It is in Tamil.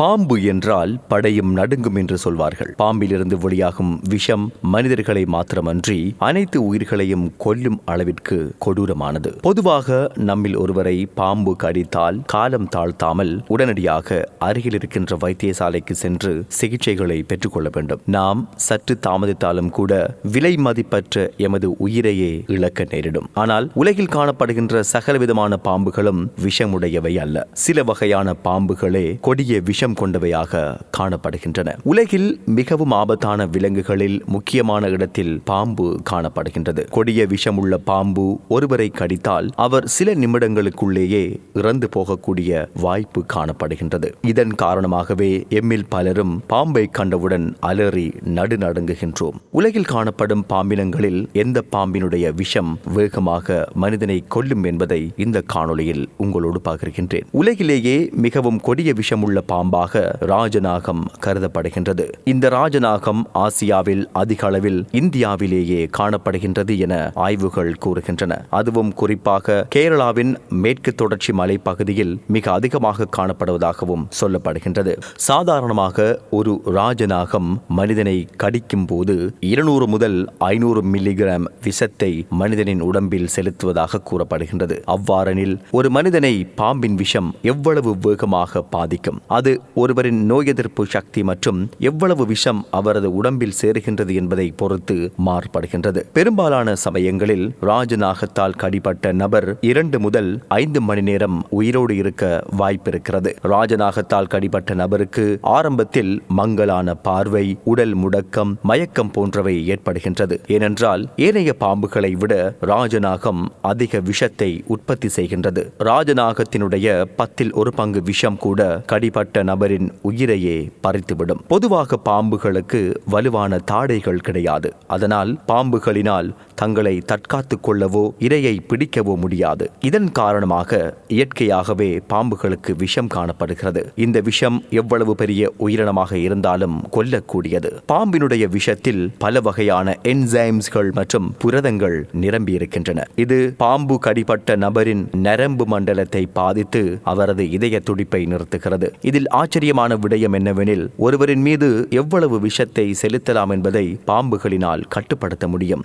பாம்பு என்றால் படையும் நடுங்கும் என்று சொல்வார்கள். பாம்பிலிருந்து வெளியாகும் விஷம் மனிதர்களை மாத்திரமன்றி அனைத்து உயிர்களையும் கொல்லும் அளவிற்கு கொடூரமானது. பொதுவாக நம்மில் ஒருவரை பாம்பு கடித்தால் காலம் தாழ்த்தாமல் உடனடியாக அருகில் இருக்கின்ற வைத்தியசாலைக்கு சென்று சிகிச்சைகளை பெற்றுக்கொள்ள வேண்டும். நாம் சற்று தாமதித்தாலும் கூட விலை மதிப்பற்ற எமது உயிரையே இழக்க நேரிடும். ஆனால் உலகில் காணப்படுகின்ற சகலவிதமான பாம்புகளும் விஷமுடையவை அல்ல. சில வகையான பாம்புகளே கொடிய விஷம் கொண்டவையாக காணப்படுகின்றன. உலகில் மிகவும் ஆபத்தான விலங்குகளில் முக்கியமான இடத்தில் பாம்பு காணப்படுகின்றது. கொடிய விஷமுள்ள பாம்பு ஒருவரை கடித்தால் அவர் சில நிமிடங்களுக்குள்ளேயே இறந்து போகக்கூடிய வாய்ப்பு காணப்படுகின்றது. இதன் காரணமாகவே எம்மில் பலரும் பாம்பை கண்டவுடன் அலறி நடுநடுங்குகின்றோம். உலகில் காணப்படும் பாம்பினங்களில் எந்த பாம்பினுடைய விஷம் வேகமாக மனிதனை கொல்லும் என்பதை இந்த காணொளியில் உங்களோடு பகிர்கின்றேன். உலகிலேயே மிகவும் கொடிய விஷமுள்ள சின்னமாக ராஜநாகம் கருதப்படுகின்றது. இந்த ராஜநாகம் ஆசியாவில் அதிக அளவில் இந்தியாவிலேயே காணப்படுகின்றது என ஆய்வுகள் கூறுகின்றன. அதுவும் குறிப்பாக கேரளாவின் மேற்கு தொடர்ச்சி மலைப்பகுதியில் மிக அதிகமாக காணப்படுவதாகவும் சொல்லப்படுகின்றது. சாதாரணமாக ஒரு ராஜநாகம் மனிதனை கடிக்கும் போது இருநூறு முதல் ஐநூறு மில்லிகிராம் விஷத்தை மனிதனின் உடம்பில் செலுத்துவதாக கூறப்படுகின்றது. அவ்வாறெனில் ஒரு மனிதனை பாம்பின் விஷம் எவ்வளவு வேகமாக பாதிக்கும்? அது ஒருவரின் நோய் எதிர்ப்பு சக்தி மற்றும் எவ்வளவு விஷம் அவரது உடம்பில் சேருகின்றது என்பதை பொறுத்து மாறுபடுகின்றது. பெரும்பாலான சமயங்களில் ராஜநாகத்தால் கடிபட்ட நபர் இரண்டு முதல் ஐந்து மணி நேரம் உயிரோடு இருக்க வாய்ப்பிருக்கிறது. ராஜநாகத்தால் கடிபட்ட நபருக்கு ஆரம்பத்தில் மங்கலான பார்வை உடல் முடக்கம் மயக்கம் போன்றவை ஏற்படுகின்றது. ஏனென்றால் ஏனைய பாம்புகளை விட ராஜநாகம் அதிக விஷத்தை உற்பத்தி செய்கின்றது. ராஜநாகத்தினுடைய பத்தில் ஒரு பங்கு விஷம் கூட கடிபட்ட நபரின் உயிரையே பறித்துவிடும். பொதுவாக பாம்புகளுக்கு வலுவான தாடைகள் கிடையாது. அதனால் பாம்புகளினால் தங்களை தற்காத்துக் கொள்ளவோ இரையை பிடிக்கவோ முடியாது. இதன் காரணமாக இயற்கையாகவே பாம்புகளுக்கு விஷம் காணப்படுகிறது. இந்த விஷம் எவ்வளவு பெரிய உயிரினமாக இருந்தாலும் கொல்லக்கூடியது. பாம்பினுடைய விஷத்தில் பல வகையான என்சைம்ஸ்கள் மற்றும் புரதங்கள் நிரம்பியிருக்கின்றன. இது பாம்பு கடிபட்ட நபரின் நரம்பு மண்டலத்தை பாதித்து அவரது இதய துடிப்பை நிறுத்துகிறது. இதில் ஆச்சரியமான விடயம் என்னவெனில் ஒருவரின் மீது எவ்வளவு விஷத்தை செலுத்தலாம் என்பதை பாம்புகளினால் கட்டுப்படுத்த முடியும்.